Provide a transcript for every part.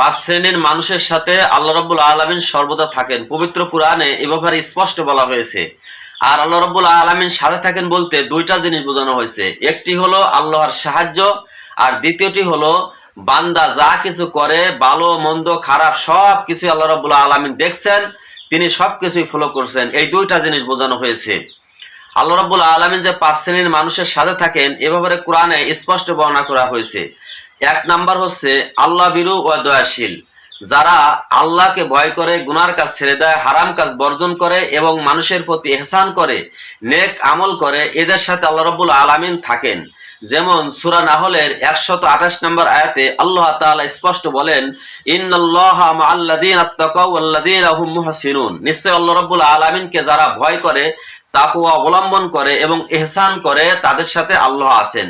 পাঁচ শ্রেণির মানুষের সাথে আল্লাহ রব্বুল আলমিন সর্বদা থাকেন। পবিত্র কোরআনে এ ব্যাপারে স্পষ্ট বলা হয়েছে। আর আল্লাহ রব্বুল আলমিন সাথে থাকেন বলতে দুইটা জিনিস বোঝানো হয়েছে। একটি হলো আল্লাহর সাহায্য, আর দ্বিতীয়টি হলো বান্দা যা কিছু করে, ভালো, মন্দ, খারাপ সব কিছু আল্লাহ রব্বুল আলমিন দেখছেন, তিনি সব কিছুই ফলো করছেন। এই দুইটা জিনিস বোঝানো হয়েছে। আল্লাহ রাব্বুল আলমিন যে পাঁচ শ্রেণির মানুষের সাথে থাকেন, এ ব্যাপারে কোরআনে স্পষ্ট বর্ণনা করা হয়েছে। এক নাম্বার হচ্ছে, আল্লাহ বিরু ও দয়াশীল। যারা আল্লাহকে ভয় করে, গুনার কাজ ছেড়ে দেয়, হারাম কাজ বর্জন করে এবং মানুষের প্রতি এহসান করে, নেক আমল করে, এদের সাথে আল্লাহ রাব্বুল আলামিন থাকেন। যেমন সুরা নাহলের একশত আঠাশ নম্বর আয়াতে আল্লাহ তাআলা স্পষ্ট বলেন মুহসিনুন। নিশ্চয় আল্লাহ রাব্বুল আলামিনকে যারা ভয় করে তাকুয়া অবলম্বন করে এবং এহসান করে, তাদের সাথে আল্লাহ আছেন।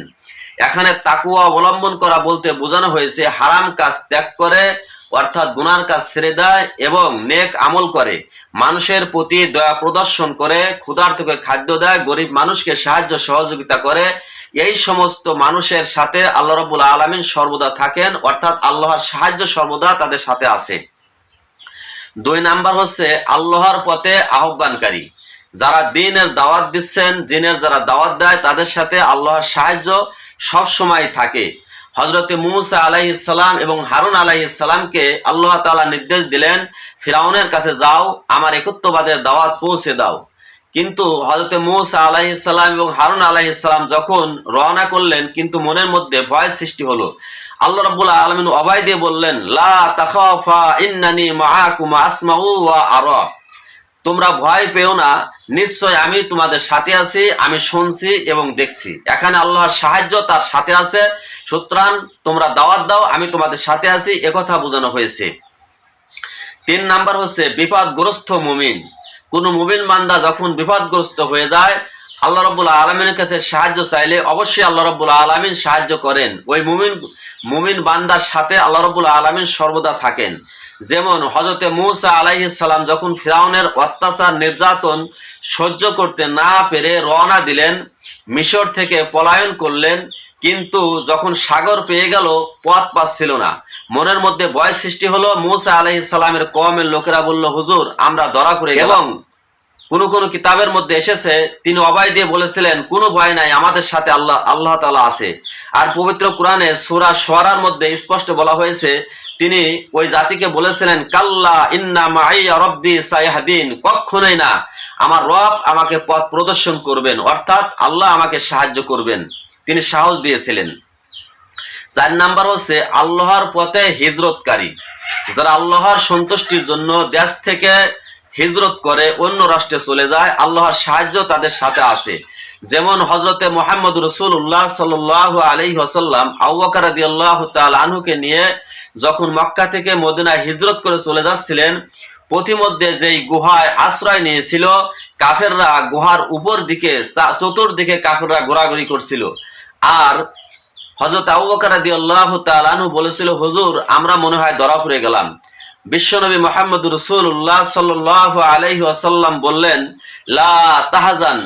এখানে তাকুয়া অবলম্বন করা বলতে বোঝানো হয়েছে, হারাম কাজ ত্যাগ করে, অর্থাৎ গুনার কাজ ছেড়ে দেয় এবং নেক আমল করে। মানুষের প্রতি দয়া প্রদর্শন করে, ক্ষুধার্তকে খাদ্য দেয়, গরিব মানুষকে সাহায্য সহযোগিতা করে। এই সমস্ত মানুষের সাথে আল্লাহ রবুল আলমিন সর্বদা থাকেন, অর্থাৎ আল্লাহর সাহায্য সর্বদা তাদের সাথে আছে। দুই নাম্বার হচ্ছে আল্লাহর পথে আহ্বানকারী। যারা দিনের দাওয়াত দিচ্ছেন, দিনের যারা দাওয়াত দেয়, তাদের সাথে আল্লাহর সাহায্য সব সময় থাকে। হজরতে মুসা আলাইসালাম এবং হারুন আলাইসালামকে আল্লাহ তালা নির্দেশ দিলেন, ফিরাউনের কাছে যাও, আমার একত্ববাদের দাওয়াত পৌঁছে দাও। কিন্তু হজরতে মুসা আলাইসালাম এবং হারুন আলাইসালাম যখন রওনা করলেন, কিন্তু মনের মধ্যে ভয় সৃষ্টি হলো। আল্লাহ রাব্বুল আলামিন অবাই দিয়ে বললেন, লা তাখাফা ইন্নানি মাআকুম আসমাউ ওয়া তোমরা ভয় পেও না। নিশ্চয় আমি তোমাদের সাথে আছি, আমি শুনছি এবং দেখছি। এখানে আল্লাহর সাহায্য তার সাথে আছে। সুতরাং তোমরা দাওয়াত দাও, আমি তোমাদের সাথে আছি। একথা বোঝানো হয়েছে। তিন নাম্বার হচ্ছে, বিপদগ্রস্ত মুমিন। কোন মুমিন বান্দা যখন বিপদগ্রস্ত হয়ে যায়, আল্লাহ রব্বুল আলমিনের কাছে সাহায্য চাইলে অবশ্যই আল্লাহ রব্বুল আলমিন সাহায্য করেন। ওই মুমিন মুমিন বান্দার সাথে আল্লাহ রব্বুল আলমিন সর্বদা থাকেন। যেমন হজরতে মুসা আলাইসাল্লাম যখন ফিরাউনের অত্যাচার নির্যাতন সহ্য করতে না পেরে রওনা দিলেন, মিশর থেকে পলায়ন করলেন, কিন্তু যখন সাগর পেয়ে গেল, পথ পাচ্ছিল না। মনের মধ্যে বয়স সৃষ্টি হলো মুসা আলাইসাল্লামের কমের লোকেরা বলল, হুজুর, আমরা ধরা পড়ে এবং কোন কোন কিতাবের মধ্যে এসেছে, তিনি অবাই দিয়ে বলেছিলেন, কোনো ভয় নাই, আমাদের সাথে আল্লাহ আল্লাহ তালা আছে। আর পবিত্র কোরআনে সুরা সোয়ারার মধ্যে স্পষ্ট বলা হয়েছে, তিনি ওই জাতিকে বলেছিলেন, কাল্লা ইন্না রব্বি সাইহাদিন কখনোই না, আমার রব আমাকে পথ প্রদর্শন করবেন, অর্থাৎ আল্লাহ আমাকে সাহায্য করবেন। তিনি সাহস দিয়েছিলেন। চার নাম্বার হচ্ছে, আল্লাহর পথে হিজরতকারী। যারা আল্লাহর সন্তুষ্টির জন্য দেশ থেকে হিজরত করে, অন্য রাষ্ট্রে চলে যায়, আল্লাহর সাহায্য তাদের সাথে আছে। যেমন হজরতে মোহাম্মদ রসুল্লাহ সাল আলি হাসাল্লাম আউ্বাকারাদি আল্লাহ আনহুকে নিয়ে যখন মক্কা থেকে মদিনায় হিজরত করে চলে যাচ্ছিলেন, পথিমধ্যে যেই গুহায় আশ্রয় নিয়েছিল, কাফেররা গুহার উপর দিকে চতুর্দিকে কাফেররা ঘোরাঘুরি করছিল। আর হজরত আউ্বাকারাদি আল্লাহ আনহু বলেছিল, হুজুর, আমরা মনে হয় ধরা পড়ে গেলাম। বিশ্বনবী মোহাম্মদ রসুল্লাহ সাল আলহি আসাল্লাম বললেন, লা তাহাজান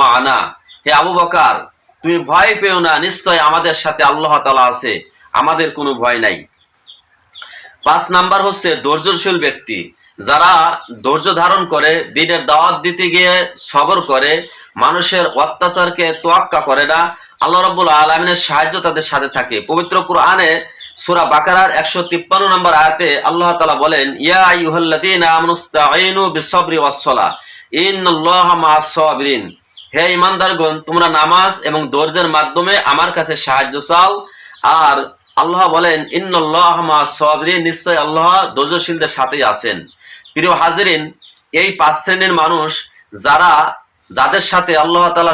মা'ানা। হে আবু বকার, তুমি ভয় পেও না, নিশ্চয় আমাদের সাথে আল্লাহ তালা আছে, আমাদের কোনো ভয় নাই। পাঁচ নাম্বার হচ্ছে ধৈর্যশীল ব্যক্তি। যারা ধৈর্য ধারণ করে, দিনের দাওয়াত দিতে গিয়ে সবর করে, মানুষের অত্যাচারকে তোয়াক্কা করে না, আল্লাহ রব্বুল আলমিনের সাহায্য তাদের সাথে থাকে। পবিত্র কোরআনে সুরা বাকারার একশো তিপ্পান্ন নম্বর আয়াতে আল্লাহ তালা বলেন, ইয়া হে ইমানদারগণ তোমরা নামাজ এবং ধৈর্যের মাধ্যমে আমার কাছে সাহায্য চাও। আর আল্লাহ বলেন সাবিরিন নিশ্চয় আল্লাহ ধৈর্যশীলদের সাথেই আছেন। প্রিয় হাজিরিন, এই পাঁচ শ্রেণির মানুষ, যারা, যাদের সাথে আল্লাহ তাআলা